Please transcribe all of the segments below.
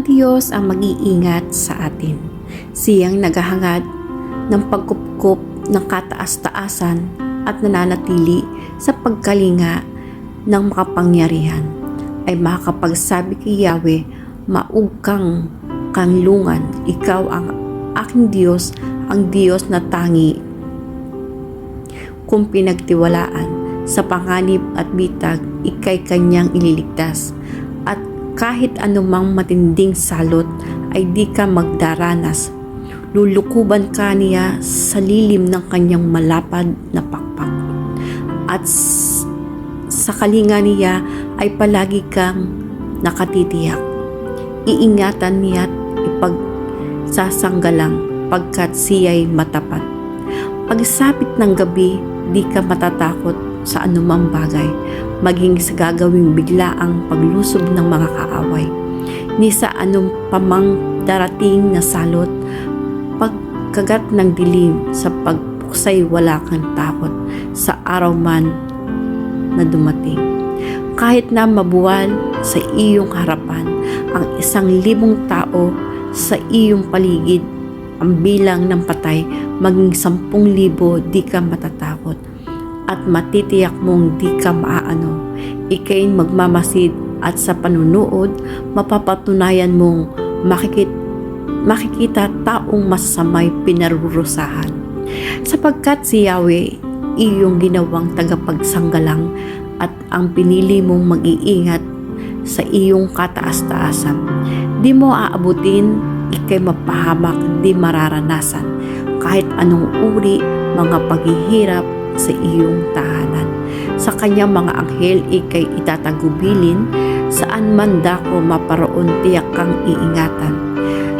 Ang Diyos ang mag-iingat sa atin. Siyang naghahangad ng pagkupkup ng kataas-taasan at nananatili sa pagkalinga ng makapangyarihan ay makakapagsabi kay Yahweh, maug kang kanlungan, ikaw ang aking Diyos, ang Diyos na tangi. Kung pinagtiwalaan sa panganib at bitag, ikay kanyang ililigtas. Kahit anumang matinding salot ay di ka magdaranas. Lulukuban ka niya sa lilim ng kanyang malapad na pakpak. At sa kalinga niya ay palagi kang nakatitiyak. Iingatan niya at ipagsasanggalang pagkat siya'y matapat. Pagsapit ng gabi, di ka matatakot sa anumang bagay, maging sa gagawing bigla ang paglusob ng mga kaaway. Ni sa anong pamang darating na salot, pagkagat ng dilim sa pagpuksay wala kang takot sa araw man na dumating. Kahit na mabuwal sa iyong harapan ang isang libong tao sa iyong paligid, ang bilang ng patay maging sampung libo di ka matatakot at matitiyak mong di ka maaano. Ikay magmamasid at sa panunood mapapatunayan mong makikit, makikita taong masamay pinarurusahan. Sapagkat si Yahweh iyong ginawang tagapagsanggalang at ang pinili mong mag-iingat sa iyong kataas-taasan. Di mo aabutin, ikay mapahamak, di mararanasan kahit anong uri mga paghihirap sa iyong tahanan. Sa kanyang mga anghel, ikay itatagubilin, saan man dako maparoon tiyak kang iingatan.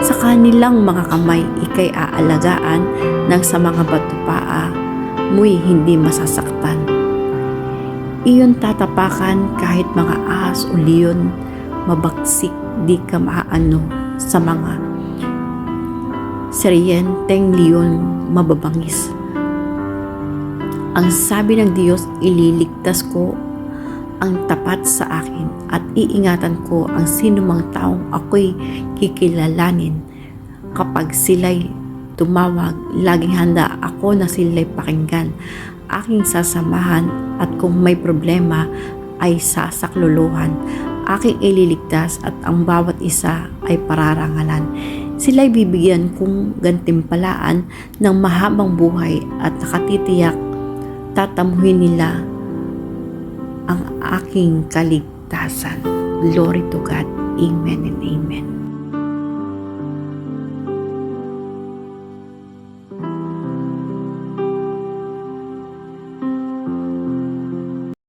Sa kanilang mga kamay, ikay aalagaan nang sa mga bato paa, mo'y hindi masasaktan. Iyon tatapakan kahit mga ahas o leon, mabaksik di ka maaano sa mga seryenteng leon mababangis. Ang sabi ng Diyos, ililigtas ko ang tapat sa akin at iingatan ko ang sinumang taong ako'y kikilalanin. Kapag sila'y tumawag, laging handa ako na sila'y pakinggan. Aking sasamahan at kung may problema ay sasakluluhan. Aking ililigtas at ang bawat isa ay pararangalan. Sila'y bibigyan kong gantimpalaan ng mahabang buhay at nakatitiyak tatamuhin nila ang aking kaligtasan. Glory to God. Amen and amen.